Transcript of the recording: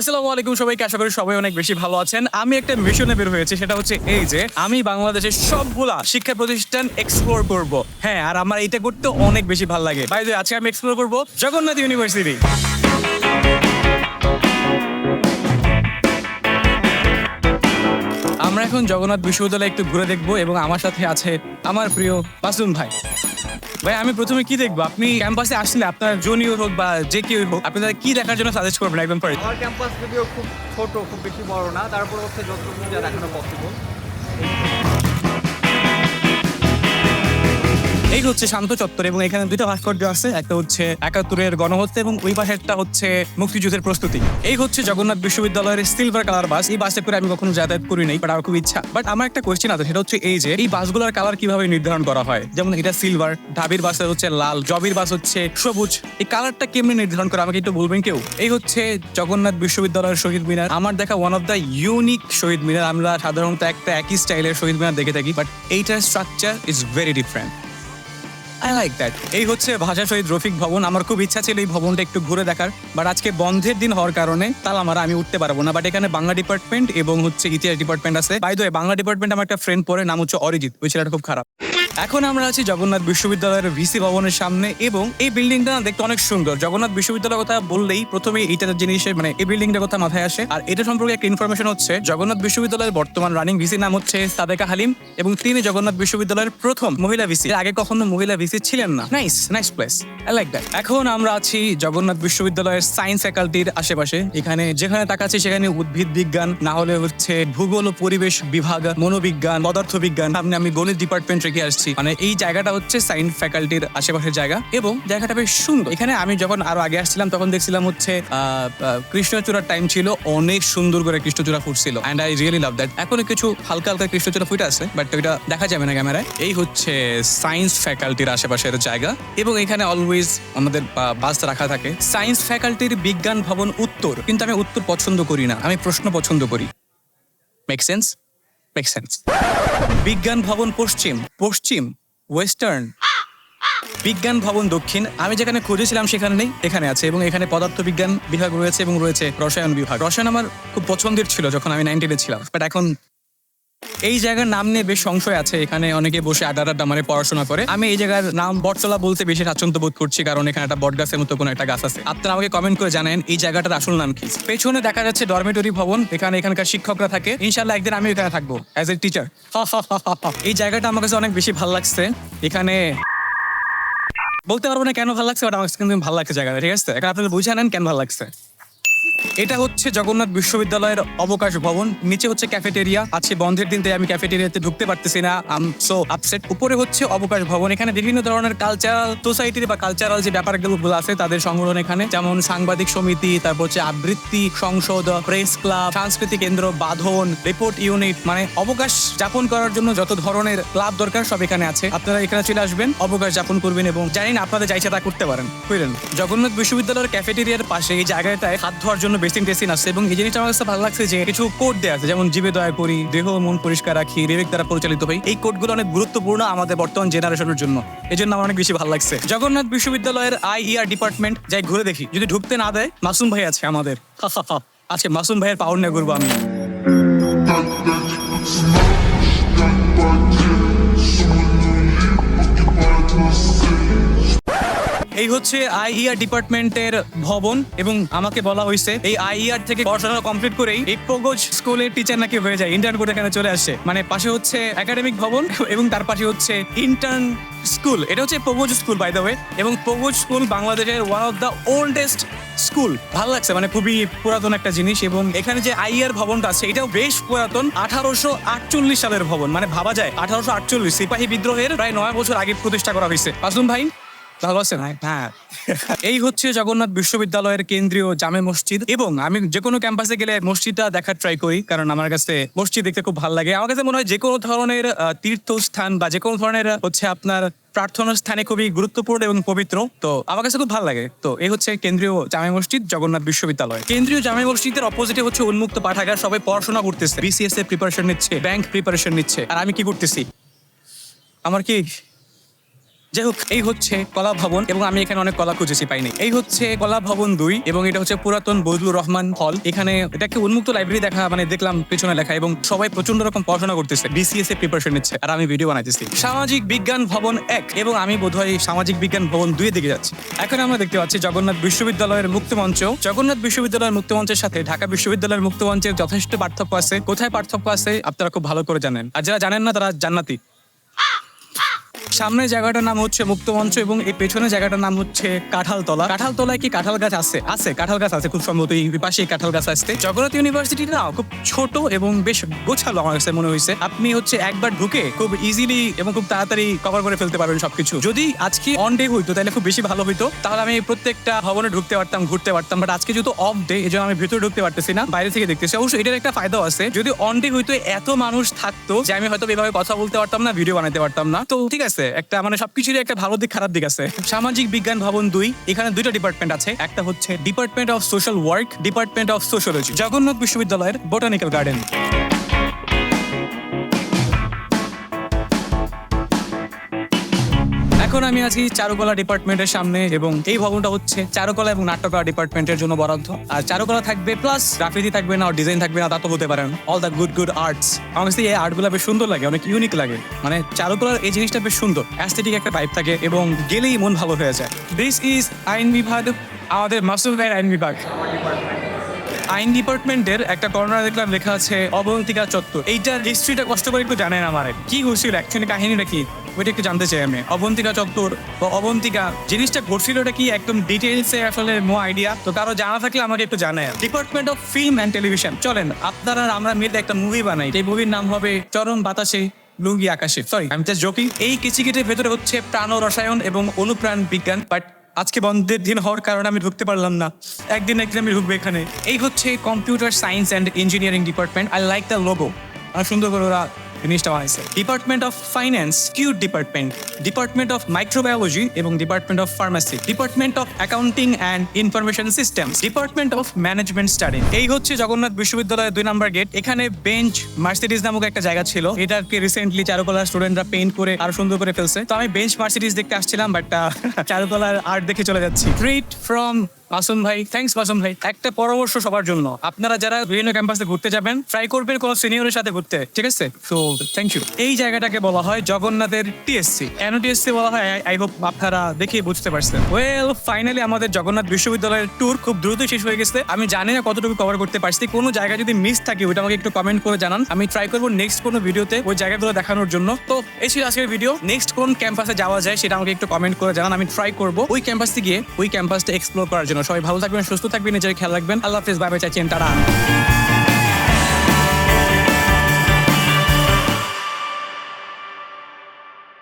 আসসালামু আলাইকুম সবাইকে, আশা করি সবাই অনেক বেশি ভালো আছেন। আমি একটা মিশনে বের হয়েছি, সেটা হচ্ছে এই যে আমি বাংলাদেশের সবগুলা শিক্ষা প্রতিষ্ঠান এক্সপ্লোর করব। হ্যাঁ আর আমার এটা করতে অনেক বেশি ভালো লাগে। আজকে আমি এক্সপ্লোর করব জগন্নাথ ইউনিভার্সিটি। আমরা এখন জগন্নাথ বিশ্ববিদ্যালয়ে একটু ঘুরে দেখব এবং আমার সাথে আছে আমার প্রিয় মাসুম ভাই। ভাই, আমি প্রথমে কি দেখব? আপনি ক্যাম্পাসে আসলে আপনার জুনিয়র হোক বা যে কেউ হোক, আপনি তাদের কি দেখার জন্য সাজেস্ট করবেন একদম পরে আমার ক্যাম্পাস যদিও খুব ছোট, খুব বেশি বড় না, তারপর হচ্ছে যতটুকু যা দেখানো পসিবল এই হচ্ছে শান্ত চত্বর এবং এখানে দুইটা ভাস্কর্য আছে। একটা হচ্ছে একাত্তরের গণহত্যা এবং ওই পাশেরটা হচ্ছে মুক্তিযুদ্ধের প্রস্তুতি। এই হচ্ছে জগন্নাথ বিশ্ববিদ্যালয়ের সিলভার কালার বাস এই বাসে করে আমি কখনো যাতায়াত করি নাই বাট আমার খুব ইচ্ছা। বাট আমার একটা কোয়েশ্চেন আছে, সেটা হচ্ছে এই যে, এই বাসগুলোর কালার কীভাবে নির্ধারণ করা হয়? যেমন এটা সিলভার ঢাবির বাসে হচ্ছে লাল, জবির বাস হচ্ছে সবুজ। এই কালারটা কেমনি নির্ধারণ করে, আমাকে একটু বলবেন কেউ? এই হচ্ছে জগন্নাথ বিশ্ববিদ্যালয়ের শহীদ মিনার। আমার দেখা one of the unique Shaheed Minar. আমরা সাধারণত একটা একই স্টাইলের শহীদ মিনার দেখে থাকি বাট এইটার structure is very different I like that এই হচ্ছে ভাষা শহীদ রফিক ভবন। আমার খুব ইচ্ছা ছিল এই ভবনটা একটু ঘুরে দেখার বাট আজকে বন্ধের দিন হওয়ার কারণে তাহলে আমার, আমি উঠতে পারব না। বাট এখানে বাংলা ডিপার্টমেন্ট এবং হচ্ছে ইতিহাস ডিপার্টমেন্ট আছে। বাই দ্য বাংলা ডিপার্টমেন্ট আমার একটা ফ্রেন্ড পরে নাম হচ্ছে অরিজিৎ। ওই ছেলেটা খুব খারাপ। এখন আমরা আছি জগন্নাথ বিশ্ববিদ্যালয়ের ভিসি ভবনের সামনে এবং এই বিল্ডিংটা দেখতে অনেক সুন্দর। জগন্নাথ বিশ্ববিদ্যালয়ের কথা বললেই প্রথমে এইটা জিনিসের মানে এই বিল্ডিংটার কথা মাথায় আসে। আর এটা সম্পর্কে একটা ইনফরমেশন হচ্ছে, জগন্নাথ বিশ্ববিদ্যালয়ের বর্তমান রানিং ভিসি নাম হচ্ছে সাদেকা হালিম এবং তিনি জগন্নাথ বিশ্ববিদ্যালয়ের প্রথম মহিলা ভিসি আগে কখনো মহিলা ভিসি ছিলেন না। Nice nice place I like that এখন আমরা আছি জগন্নাথ বিশ্ববিদ্যালয়ের সায়েন্স ফ্যাকাল্টির আশেপাশে। এখানে যেখানে তাকাচ্ছি সেখানে উদ্ভিদ বিজ্ঞান, না হলে হচ্ছে ভূগোল ও পরিবেশ বিভাগ, মনোবিজ্ঞান পদার্থ বিজ্ঞান সামনে আমি গণিত ডিপার্টমেন্ট রেখে আসছি। মানে এই জায়গাটা হচ্ছে সায়েন্স ফ্যাকাল্টির আশেপাশের জায়গা এবং জায়গাটা বেশ সুন্দর। এখানে আমি যখন আরও আগে আসছিলাম, তখন দেখছিলাম হচ্ছে কৃষ্ণচূড়ার টাইম ছিল, অনেক সুন্দর করে কৃষ্ণচূড়া ফুটছিল। And I really love that এখনও কিছু হালকা হালকা কৃষ্ণচূড়া ফুটে আছে বাট ওইটা দেখা যাবে না ক্যামেরায় এই হচ্ছে সায়েন্স ফ্যাকাল্টির আশেপাশের জায়গা এবং এখানে অলওয়েজ আমাদের বাস রাখা থাকে। সায়েন্স ফ্যাকাল্টির বিজ্ঞান ভবন উত্তর। কিন্তু আমি উত্তর পছন্দ করি না। আমি প্রশ্ন পছন্দ করি। মেক সেন্স মেক সেন্স বিজ্ঞান ভবন পশ্চিম পশ্চিম ওয়েস্টার্ন বিজ্ঞান ভবন দক্ষিণ, আমি যেখানে খুঁজেছিলাম সেখানে নেই, এখানে আছে এবং এখানে পদার্থ বিজ্ঞান বিভাগ রয়েছে এবং রয়েছে রসায়ন বিভাগ। রসায়ন আমার খুব পছন্দের ছিল যখন আমি নাইনটিনে ছিলাম বাট এখন এই জায়গার নাম নিয়ে বেশ সংশয় আছে। এখানে অনেকে বসে আড্ডা আড্ডা মানে পড়াশোনা করে। আমি এই জায়গার নাম বটতলা বলতে বেশি স্বাচ্ছন্দ্য বোধ করছি, কারণ এখানে একটা বট গাছের মতো কোনো একটা গাছ আছে। আপনারা আমাকে কমেন্ট করে জানেন, এই জায়গাটার আসল নাম কি? পেছনে দেখা যাচ্ছে ডরমেটরি ভবন, এখানে এখানকার শিক্ষকরা থাকে। ইনশাল্লাহ একদিন আমি এখানে থাকব অ্যাজ এ টিচার এই জায়গাটা আমার কাছে অনেক বেশি ভালো লাগছে। এখানে বলতে পারব না কেন ভালো লাগছে বাট আমার কিন্তু ভালো লাগছে জায়গাটা, ঠিক আছে? এখন আপনারা বুঝে নেন কেন ভালো লাগছে। এটা হচ্ছে জগন্নাথ বিশ্ববিদ্যালয়ের অবকাশ ভবন। নিচে হচ্ছে ক্যাফেটেরিয়া আছে বন্ধের দিন, তাই আমি ক্যাফেটেরিয়াতে ঢুকতে পারতেছি না। আম সো আপসেট উপরে হচ্ছে অবকাশ ভবন। এখানে বিভিন্ন ধরনের কালচারাল সোসাইটির বা কালচারাল যে ব্যাপারগুলো আছে, তাদের সংগঠন এখানে। যেমন সাংবাদিক সমিতি, তারপর হচ্ছে আবৃত্তি সংসদ প্রেস ক্লাব সাংস্কৃতিক কেন্দ্র, বাঁধন রিপোর্ট ইউনিট মানে অবকাশ যাপন করার জন্য যত ধরনের ক্লাব দরকার, সব এখানে আছে। আপনারা এখানে চলে আসবেন, অবকাশ যাপন করবেন এবং জানি না আপনাদের যাইছে তা করতে পারেন। বুঝলেন? জগন্নাথ বিশ্ববিদ্যালয়ের ক্যাফেটেরিয়ার পাশে এই জায়গাটায় হাত ধোয়ার জন্য টেসিন আছে এবং এই জিনিসটা আমার কাছে ভালো লাগছে যে কিছু কোড দেওয়া আছে, যেমন জীবে দয়া করি, দেহ মন পরিষ্কার রাখি, বিবেক দ্বারা পরিচালিত হই। এই কোডগুলো অনেক গুরুত্বপূর্ণ আমাদের বর্তমান জেনারেশনের জন্য। এই জন্য আমার অনেক বেশি ভালো লাগছে। জগন্নাথ বিশ্ববিদ্যালয়ের আইইআর ডিপার্টমেন্ট যাই ঘুরে দেখি। যদি ঢুকতে না দেয়, মাসুম ভাই আছে আমাদের। আজকে মাসুম ভাইয়ের পাওয়ার নিয়ে ঘুরবো আমি। হচ্ছে আইইআর ডিপার্টমেন্টের ভবন এবং আমাকে বলা হয়েছে, এই আইইআর থেকে পড়াশোনা কমপ্লিট করেই এই পগোজ স্কুলের টিচার নাকি হয়ে যায় ইন্টার্ন করে এখানে চলে আসে। মানে পাশে হচ্ছে একাডেমিক ভবন এবং তার পাশে হচ্ছে ইন্টার্ন স্কুল এটা হচ্ছে Pogose school by the way এবং পগোজ স্কুল বাংলাদেশের one of the oldest school ভালো লাগছে মানে খুবই পুরাতন একটা জিনিস এবং এখানে যে আইয়ার ভবনটা আছে, এটাও বেশ পুরাতন, আঠারোশো আটচল্লিশ সালের ভবন। মানে ভাবা যায়, আঠারোশো আটচল্লিশ। সিপাহী বিদ্রোহের প্রায় নয় বছর আগে প্রতিষ্ঠা করা হয়েছে। আসুন ভাই ভালো আছেন? হ্যাঁ এই হচ্ছে জগন্নাথ বিশ্ববিদ্যালয়ের কেন্দ্রীয় জামে মসজিদ এবং আমি যে কোনো ক্যাম্পাসে গেলে মসজিদটা দেখার ট্রাই করি, কারণ আমার কাছে মসজিদ দেখতে খুব ভালো লাগে। আমার কাছে মনে হয় যে কোনো ধরনের তীর্থস্থান বা যে কোনো ধরনের, হচ্ছে আপনার প্রার্থনা স্থানে খুবই গুরুত্বপূর্ণ এবং পবিত্র। তো আমার কাছে খুব ভালো লাগে। তো এই হচ্ছে কেন্দ্রীয় জামে মসজিদ, জগন্নাথ বিশ্ববিদ্যালয়। কেন্দ্রীয় জামে মসজিদের অপোজিটে হচ্ছে উন্মুক্ত পাঠাগার। সবাই পড়াশোনা করতেছে। বিসিএস এর প্রিপারেশন নিচ্ছে ব্যাংক প্রিপারেশন নিচ্ছে। আর আমি কি করতেছি? আমার কি যাই হোক এই হচ্ছে কলা ভবন এবং আমি এখানে অনেক কলা খুঁজেছি পাইনি। এই হচ্ছে কলা ভবন দুই এবং এটা হচ্ছে পুরাতন বজলুর রহমান হল। এখানে এটাকে উন্মুক্ত লাইব্রেরি দেখা মানে দেখলাম পেছনে লেখা এবং সবাই প্রচণ্ড রকম পড়াশোনা করতেছে বিসিএস এ প্রিপারেশন নিচ্ছে। আর আমি ভিডিও বানাইতেছি। সামাজিক বিজ্ঞান ভবন এক এবং আমি বোধহয় সামাজিক বিজ্ঞান ভবন দুই দিকে যাচ্ছি। এখন আমরা দেখতে পাচ্ছি জগন্নাথ বিশ্ববিদ্যালয়ের মুক্ত মঞ্চ জগন্নাথ বিশ্ববিদ্যালয়ের মুক্ত মঞ্চের সাথে ঢাকা বিশ্ববিদ্যালয়ের মুক্ত মঞ্চের যথেষ্ট পার্থক্য আছে। কোথায় পার্থক্য আছে, আপনারা খুব ভালো করে জানেন। আর যারা জানেন না, তারা জান্নাতি। সামনের জায়গাটার নাম হচ্ছে মুক্তমঞ্চ এবং এই পেছনের জায়গাটার নাম হচ্ছে কাঁঠালতলা। কাঁঠালতলায় কি কাঁঠাল গাছ আছে? আছে, কাঁঠাল গাছ আছে খুব সম্ভবত এই পাশে কাঁঠাল গাছ আসছে জগন্নাথ ইউনিভার্সিটি না খুব ছোট এবং বেশ গোছালো আমার কাছে মনে হয়েছে। আপনি হচ্ছে একবার ঢুকে খুব ইজিলি এবং খুব তাড়াতাড়ি কভার করে ফেলতে পারবেন সবকিছু। যদি আজকে অন ডে হইতো, তাহলে খুব বেশি ভালো হইতো। তাহলে আমি প্রত্যেকটা ভবনে ঢুকতে পারতাম, ঘুরতে পারতাম বাট আজকে যেহেতু অফ ডে এই আমি ভিতরে ঢুকতে পারতেছি না, বাইরে থেকে দেখতেছি। অবশ্য এটার একটা ফায়দাও আছে। যদি অন ডে হইতো, এত মানুষ থাকতো যে আমি হয়তো এভাবে কথা বলতে পারতাম না ভিডিও বানাতে পারতাম না। তো ঠিক আছে একটা মানে সবকিছুরই একটা ভালো দিক, খারাপ দিক আছে। সামাজিক বিজ্ঞান ভবন দুই, এখানে দুইটা ডিপার্টমেন্ট আছে। একটা হচ্ছে department of social work department of sociology Jagannath বিশ্ববিদ্যালয়ের বোটানিক্যাল গার্ডেন এখন আমি আছি চারুকলা ডিপার্টমেন্টের সামনে এবং এই ভবনটা হচ্ছে চারুকলা এবং নাট্যকলা ডিপার্টমেন্টের জন্য বরাদ্দ। আর চারুকলা থাকবে প্লাস গ্রাফিতি থাকবে না ডিজাইন থাকবে না, তা তো হতে পারেন all the good good arts আমার এই আর্টগুলো বেশ সুন্দর লাগে, অনেক ইউনিক লাগে। মানে চারুকলার এই জিনিসটা বেশ সুন্দর। অ্যাস্থেটিক একটা পাইপ থাকে এবং গেলেই মন ভালো হয়ে যায়। দিস ইজ আইন বিভাগ, আমাদের মাসুদ ভাইয়ের আইন বিভাগ। আইন ডিপার্টমেন্টের একটা কর্নার দেখলাম লেখা আছে অবন্তিকা চত্বর। এইটার হিস্ট্রিটা কষ্ট করে একটু জানেন আমার। কি হয়েছিল অ্যাকচুয়ালি কাহিনীটা কি ওইটা একটু জানতে চাই আমি। অবন্তিকা চত্বর বা অবন্তিকা, জিনিসটা ঘটছিল ওটা কি একদম ডিটেলসে আসলে নো আইডিয়া তো কারও জানা থাকলে আমাকে একটু জানায়। Department of film and television চলেন, আপনারা আমরা মিলে একটা মুভি বানাই। এই মুভির নাম হবে চরম বাতাসে লুঙ্গি আকাশে। সরি আমি জাস্ট জোকিং এই কিচিকিটের ভেতরে হচ্ছে প্রাণ রসায়ন এবং অনুপ্রাণ বিজ্ঞান। বাট আজকে বন্ধের দিন হওয়ার কারণে আমি ঢুকতে পারলাম না। একদিন একদিন আমি ঢুকবো এখানে। এই হচ্ছে computer science and engineering department I like the logo আর সুন্দর করে ওরা জিনিসটা বানাইছে department of finance cute department department of microbiology এবং department of pharmacy department of accounting and information system department of management study এই হচ্ছে জগন্নাথ বিশ্ববিদ্যালয়ের দুই নম্বর গেট এখানে বেঞ্চ মার্সিডিজ নামক একটা জায়গা ছিল। এটাকে রিসেন্টলি চারুকলার স্টুডেন্টরা পেইন্ট করে আরও সুন্দর করে ফেলছে। তো আমি বেঞ্চ মার্সিডিজ দেখতে আসছিলাম বাট চারুকলার আর্ট দেখে চলে যাচ্ছি। ট্রিট ফ্রম মাসুম ভাই থ্যাঙ্কস মাসুম ভাই। একটা পরামর্শ সবার জন্য। আপনারা যারা বিভিন্ন ক্যাম্পাসে ঘুরতে যাবেন ট্রাই করবেন কোনো সিনিয়রের সাথে ঘুরতে, ঠিক আছে? তো থ্যাংক ইউ এই জায়গাটাকে বলা হয় জগন্নাথের টিএসসি কেন টিএসসি বলা হয়? আই হোপ আপনারা দেখে বুঝতে পারছেন। ওয়েল ফাইনালি আমাদের জগন্নাথ বিশ্ববিদ্যালয়ের ট্যুর খুব দ্রুত শেষ হয়ে গেছে। আমি জানি না কতটুকু কভার করতে পারছি। কোনো জায়গা যদি মিস থাকে ওটা আমাকে একটু কমেন্ট করে জানান। আমি ট্রাই করব নেক্সট কোনো ভিডিওতে ওই জায়গাগুলো দেখানোর জন্য। তো, এই ছিল আজকের ভিডিও নেক্সট কোন ক্যাম্পাসে যাওয়া যায়, সেটা আমাকে একটু কমেন্ট করে জানান। আমি ট্রাই করব ওই ক্যাম্পাসে গিয়ে, ওই ক্যাম্পাসটা এক্সপ্লোর করার জন্য। সবাই ভালো থাকবেন সুস্থ থাকবেন নিজের খেয়াল রাখবেন। আল্লাহ হাফিজ বাই চাইছেন তারা